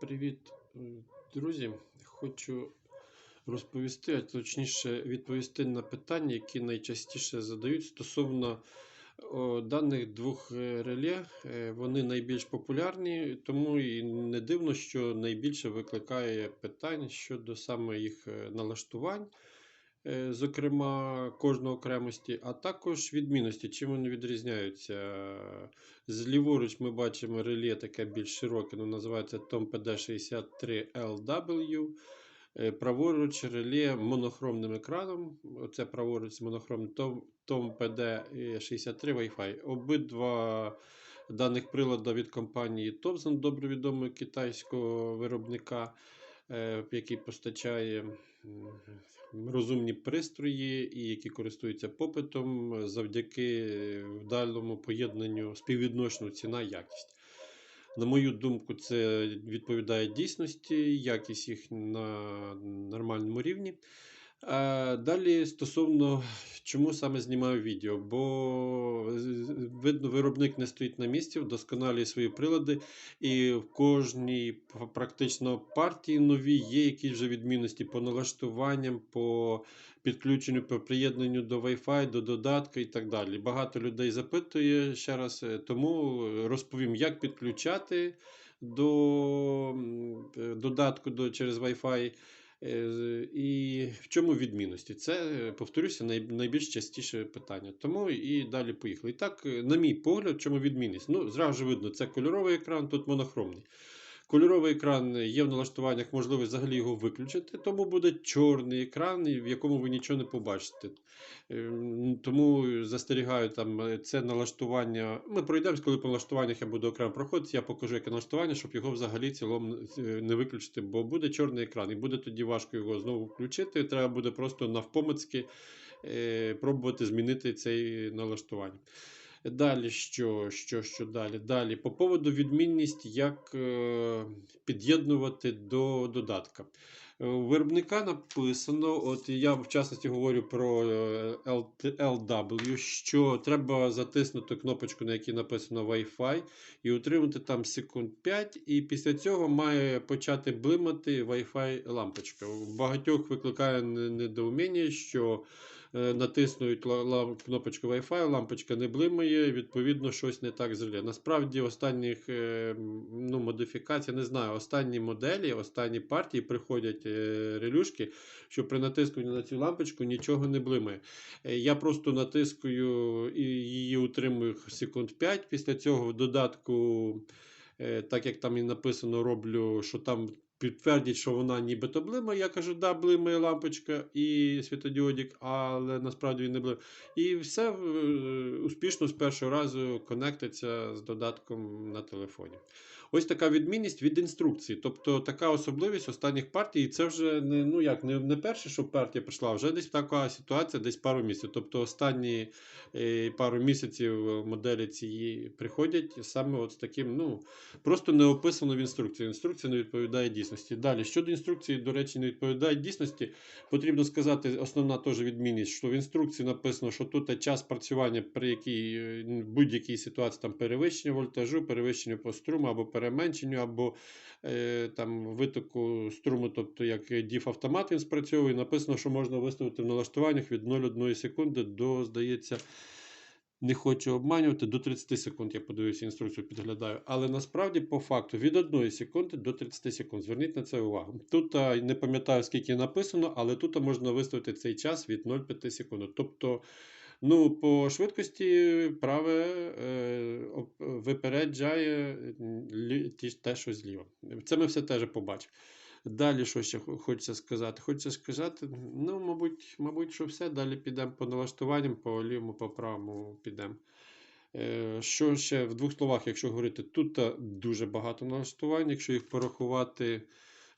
Привіт, друзі! Хочу розповісти, а точніше відповісти на питання, які найчастіше задають стосовно даних двох е, реле. Е, Вони найбільш популярні, тому і не дивно, що найбільше викликає питань щодо саме їх е, налаштувань, зокрема кожного окремості, а також відмінності, чим вони відрізняються. Зліворуч ми бачимо реле таке більш широке, воно називається TOM PD63LW. Е, Праворуч реле монохромним екраном. Оце праворуч з монохромним Tom, Tom PD63 Wi-Fi. Обидва даних прилада від компанії Topson, добре відомого китайського виробника, е, який постачає розумні пристрої і які користуються попитом завдяки вдалому поєднанню співвідношенню ціна-якість. На мою думку, це відповідає дійсності, якість їх на нормальному рівні. А Далі стосовно чому саме знімаю відео, бо видно, виробник не стоїть на місці, вдосконалює свої прилади, і в кожній практично партії новій є якісь вже відмінності по налаштуванням, по підключенню, по приєднанню до Wi-Fi, до додатка і так далі. Багато людей запитує ще раз, е, тому розповім, як підключати до е, додатку до, через Wi-Fi. Е, І в чому відмінності? Це, е, повторюся, найбільш частіше питання. Тому і далі поїхали. І так, е, на мій погляд, в чому відмінність? Ну, зразу видно, це кольоровий екран, тут монохромний. Кольоровий екран є в налаштуваннях, можливість взагалі його виключити, тому буде чорний екран, в якому ви нічого не побачите. Ем, Тому застерігаю там е, це налаштування. Ми пройдемось, коли по налаштуваннях я буду окремо проходити, я покажу яке налаштування, щоб його взагалі цілому е, не виключити, бо буде чорний екран, і буде тоді важко його знову включити. Треба буде просто навпомацьки е, пробувати змінити цей налаштування. Далі що, що, що далі? Далі, по поводу відмінність, як е, під'єднувати до додатка. Е, У виробника написано, от я в частності говорю про е, LW, що треба затиснути кнопочку, на якій написано Wi-Fi, і утримати там секунд 5, і після цього має почати блимати Wi-Fi лампочка. У багатьох викликає недоуміння, що натиснуть ла- ла- кнопочку Wi-Fi, лампочка не блимає, відповідно, щось не так з. Насправді, останніх е, ну, модифікацій, не знаю, останні моделі, останні партії приходять е, релюшки, що при натисканні на цю лампочку нічого не блимає. Е, Я просто натискую і її утримую секунд 5. Після цього в додатку, е, так як там і написано, роблю, що там підтвердять, що вона нібито блимає. Я кажу, да, блимає лампочка і світодіодік, але насправді він не блимає. І все е, успішно з першого разу конектиться з додатком на телефоні. Ось така відмінність від інструкції. Тобто така особливість останніх партій, і це вже не, ну як, не, не перше, що партія прийшла, вже десь така ситуація, десь пару місяців. Тобто останні е, пару місяців моделі цієї приходять саме от з таким, ну, просто не описано в інструкції. Інструкція не відповідає дійсності. Далі, щодо інструкції, до речі, не відповідає дійсності, потрібно сказати, основна теж відмінність, що в інструкції написано, що тут час працювання при якій е, будь-якій ситуації там перевищення вольтажу, перевищення по струму або переменшенню, або е, там витоку струму, тобто як DIF автомат він спрацьовує. Написано, що можна виставити в налаштуваннях від 0,1 секунди до, здається, не хочу обманювати, до 30 секунд я подивився інструкцію, підглядаю. Але насправді, по факту, від 1 секунди до 30 секунд. Зверніть на це увагу. Тут не пам'ятаю, скільки написано, але тут можна виставити цей час від 0,5 секунд. Тобто, ну, по швидкості праве е, випереджає ті- те, що зліва. Це ми все теж побачимо. Далі, що ще хочеться сказати? Хочеться сказати, ну, мабуть, мабуть, що все. Далі підемо по налаштуванням, по лівому, по правому підемо. Е, Що ще в двох словах, якщо говорити, тут е, дуже багато налаштувань, якщо їх порахувати.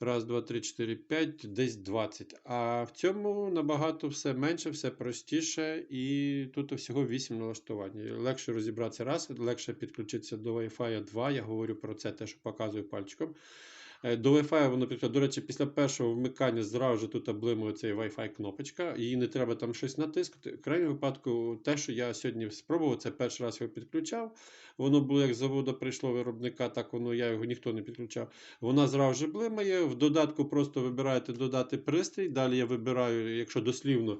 Раз, два, три, чотири, п'ять, десь 20. А в цьому набагато все менше, все простіше, і тут всього 8 налаштувань. Легше розібратися раз, легше підключитися до Wi-Fi 2. Я говорю про це те, що показую пальчиком. Е, До Wi-Fi воно підключає. До речі, після першого вмикання зразу ж тут блимує цей Wi-Fi кнопочка, її не треба там щось натискати. В крайньому випадку, те, що я сьогодні спробував, це перший раз його підключав. Воно було як з заводу прийшло виробника, так воно я його ніхто не підключав. Вона зразу ж блимає. В додатку просто вибираєте додати пристрій. Далі я вибираю, якщо дослівно,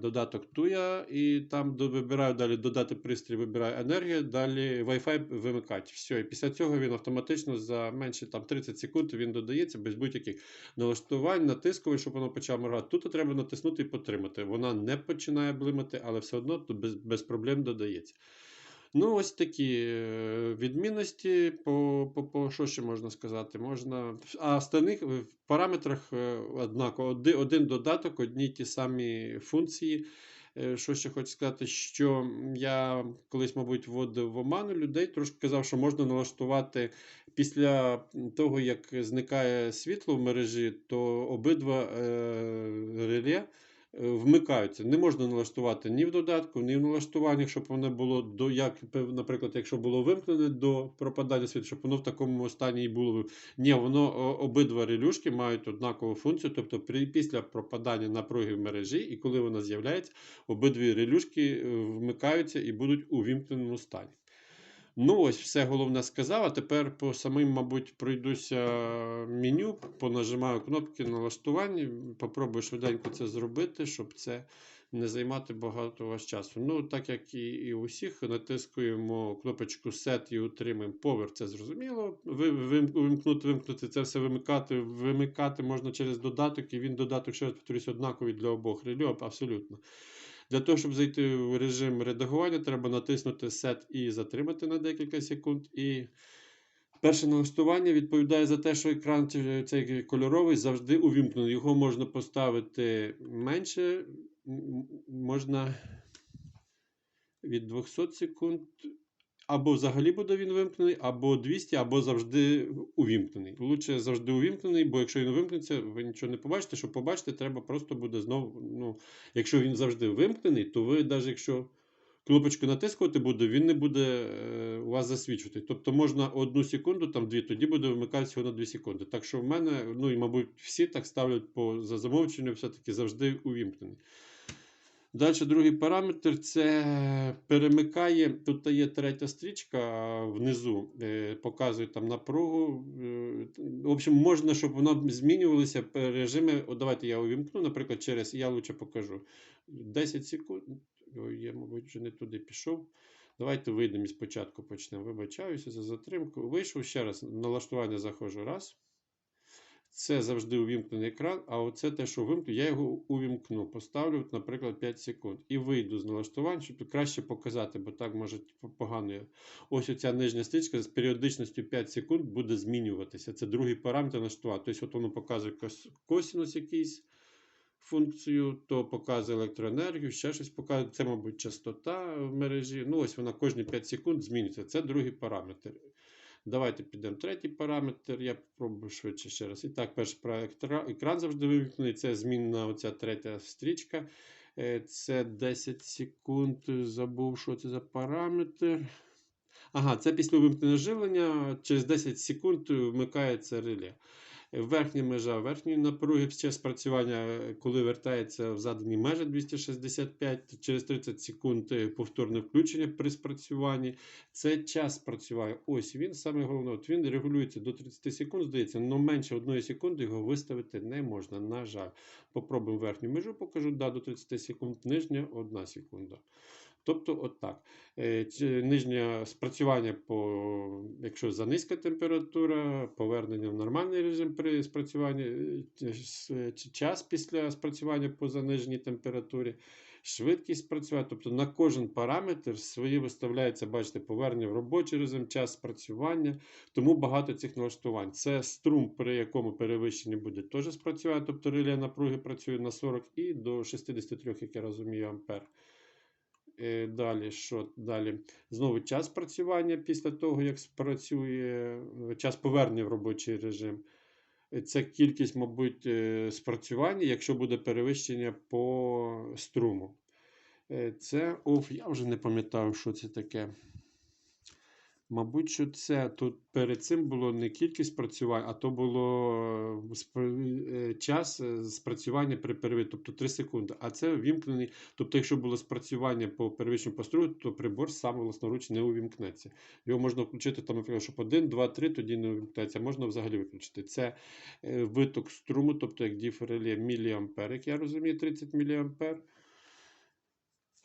додаток Туя, і там вибираю далі додати пристрій, вибираю енергію, далі Wi-Fi вимикати. Все, і після цього він автоматично за менше там 30 секунд він додається без будь-яких налаштувань, натискувань, щоб воно почало моргати. Тут треба натиснути і потримати. Вона не починає блимати, але все одно без, без проблем додається. Ну, ось такі е, відмінності. По, по, по що ще можна сказати? Можна. А остальних в параметрах е, однаково. Один, один додаток, одні ті самі функції. Е, Що ще хочу сказати, що я колись, мабуть, вводив в оману людей, трошки казав, що можна налаштувати після того, як зникає світло в мережі, то обидва е, реле е, вмикаються. Не можна налаштувати ні в додатку, ні в налаштуваннях, щоб воно було до як, наприклад, якщо було вимкнене до пропадання світла, щоб воно в такому стані і було. Ні, воно обидва релюшки мають однакову функцію, тобто при, після пропадання напруги в мережі, і коли вона з'являється, обидві релюшки е, вмикаються і будуть у вімкненому стані. Ну, ось все головне сказав. А тепер по самим, мабуть, пройдуся меню, понажимаю кнопки налаштування. Попробую швиденько це зробити, щоб це не займати багато ваш часу. Ну, так як і, і у всіх, натискуємо кнопочку Set і утримуємо Power, це зрозуміло. Вимкнути, вимкнути це все вимикати. Вимикати можна через додаток, і він додаток, ще раз повторюсь, однаковий для обох релю, абсолютно. Для того, щоб зайти в режим редагування, треба натиснути Set і затримати на декілька секунд. І перше налаштування відповідає за те, що екран цей кольоровий завжди увімкнений. Його можна поставити менше, можна від 200 секунд. Або взагалі буде він вимкнений, або 200, або завжди увімкнений. Лучше завжди увімкнений, бо якщо він увімкнеться, ви нічого не побачите. Щоб побачити, треба просто буде знову. Ну, якщо він завжди вимкнений, то ви, навіть якщо кнопочку натискувати буде, він не буде е, у вас засвічувати. Тобто можна одну секунду, там дві, тоді буде вимикатися всього на 2 секунди. Так що в мене, ну і мабуть, всі так ставлять по за замовченню, все-таки завжди увімкнений. Далі другий параметр це перемикає. Тут є третя стрічка внизу, е, показує там напругу. е, В общем, можна, щоб воно змінювалися режими. От давайте я увімкну, наприклад, через я лучше покажу 10 секунд. Ой, я, мабуть, вже не туди пішов. Давайте вийдемо і спочатку почнемо. Вибачаюся за затримку. Вийшов ще раз. Налаштування заходжу раз. Це завжди увімкнений екран, а оце те, що вимкну, я його увімкну. Поставлю, наприклад, 5 секунд. І вийду з налаштувань, щоб краще показати, бо так може погано. Ось оця нижня стрічка з періодичністю 5 секунд буде змінюватися. Це другий параметр налаштування. Тобто, от воно показує кос- косинус якийсь функцію, то показує електроенергію, ще щось показує. Це, мабуть, частота в мережі. Ну, ось вона кожні 5 секунд змінюється. Це другий параметр. Давайте підемо третій параметр. Я спробую швидше ще раз. І так, перший екран завжди вимкнений. Це змінна оця третя стрічка. Е, Це 10 секунд. Забув, що це за параметр. Ага, це після вимкнення живлення. Через 10 секунд вмикається реле. Верхня межа верхньої напруги під час спрацювання, е, коли вертається в задані межі 265, через 30 секунд е, повторне включення при спрацюванні. Це час спрацювання. Ось він саме головне. От він регулюється до 30 секунд, здається, але менше одної секунди його виставити не можна. На жаль. Попробуємо верхню межу, покажу. Да, до 30 секунд, нижня 1 секунда. Тобто, от так. Е, Нижнє спрацювання, по, якщо за низька температура, повернення в нормальний режим при спрацюванні, е, час після спрацювання по заниженій температурі, швидкість спрацювання. Тобто на кожен параметр свої виставляється, бачите, повернення в робочий режим, час спрацювання. Тому багато цих налаштувань. Це струм, при якому перевищення буде теж спрацювати, тобто реле напруги працює на 40 і до 63, як я розумію, ампер. Е, Далі, що далі? Знову час працювання після того, як спрацює е, час повернення в робочий режим. Е, Це кількість, мабуть, спрацювання, якщо буде перевищення по струму. Це оф, я вже не пам'ятаю, що це таке. Мабуть, що це тут перед цим було не кількість спрацювань, а то було е, е, час е, спрацювання при перві, тобто 3 секунди. А це вімкнений. Тобто, якщо було спрацювання по первичному построю, то прибор сам власноруч не увімкнеться. Його можна включити там, щоб 1, 2, 3, тоді не увімкнеться. Можна взагалі виключити. Це виток струму, тобто як діфреле міліампер, як я розумію, 30 міліампер.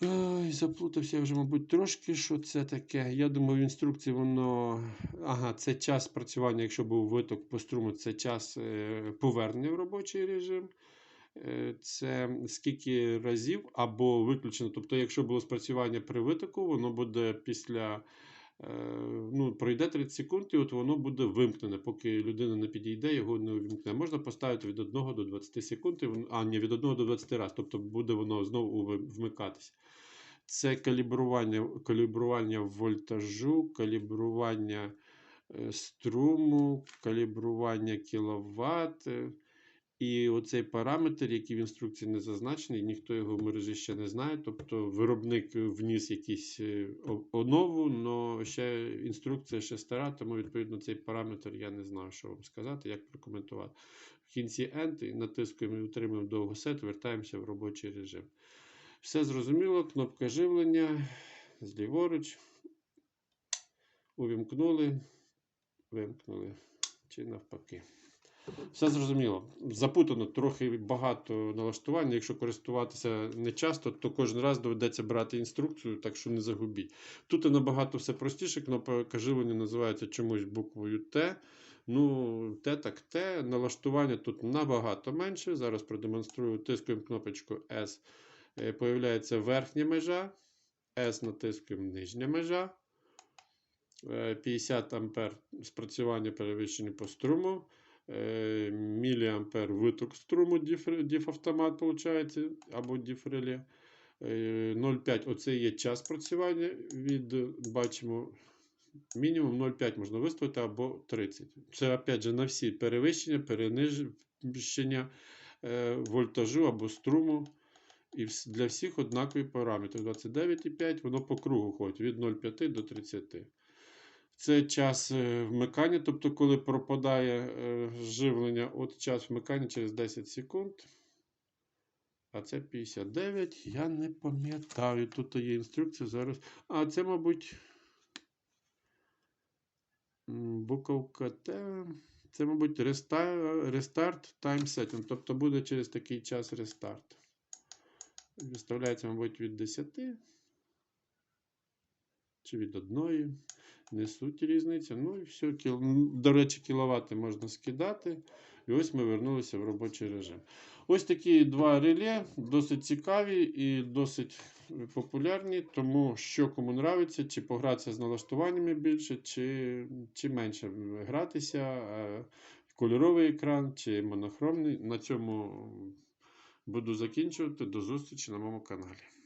Ой, заплутався вже, мабуть, трошки, що це таке. Я думаю, в інструкції воно. Ага, це час спрацювання, якщо був виток по струму, це час е, повернення в робочий режим. Е, Це скільки разів або виключено. Тобто, якщо було спрацювання при витоку, воно буде після. е, Ну, пройде 30 секунд, і от воно буде вимкнене, поки людина не підійде, його не увімкне. Можна поставити від 1 до 20 секунд, а ні, від 1 до 20 разів, тобто буде воно знову вмикатися. Це калібрування, калібрування вольтажу, калібрування е, струму, калібрування кіловат. е, І оцей параметр, який в інструкції не зазначений, ніхто його в мережі ще не знає. Тобто виробник вніс якісь е, онову, але ще інструкція ще стара, тому відповідно цей параметр я не знаю, що вам сказати, як прокоментувати. В кінці End натискуємо і утримуємо довго сет, вертаємося в робочий режим. Все зрозуміло, кнопка живлення, зліворуч. Увімкнули, вимкнули. Чи навпаки. Все зрозуміло. Запутано трохи багато налаштувань. Якщо користуватися не часто, то кожен раз доведеться брати інструкцію, так що не загубіть. Тут набагато все простіше. Кнопка живлення називається чомусь буквою Т. Ну, Т так Т. Налаштування тут набагато менше. Зараз продемонструю. Тискаємо кнопочку S. Е, Появляється верхня межа. S натискуємо нижня межа. Е, 50 ампер спрацювання перевищення по струму. Е, Міліампер виток струму, діф- діфавтомат, виходить, або діфреле. Е, 0,5 оце є час спрацювання. Від, бачимо, мінімум 0,5 можна виставити або 30. Це, опять же, на всі перевищення, перениження е, вольтажу або струму. І для всіх однакові параметри. 29,5, воно по кругу ходить від 0,5 до 30. Це час е, вмикання, тобто, коли пропадає е, живлення, от час вмикання через 10 секунд. А це 59. Я не пам'ятаю. Тут є інструкція зараз. А це, мабуть, буковка Т. Це, мабуть, рестарт time setting. Тобто буде через такий час рестарт. Виставляється, мабуть, від 10 чи від 1. Не суть різниця. Ну і все. До речі, кіловати можна скидати. І ось ми вернулися в робочий режим. Ось такі два реле, досить цікаві і досить популярні. Тому що кому нравиться, чи погратися з налаштуваннями більше, чи, чи менше гратися. е, Кольоровий екран чи монохромний. На цьому буду закінчувати. До зустрічі на моєму каналі.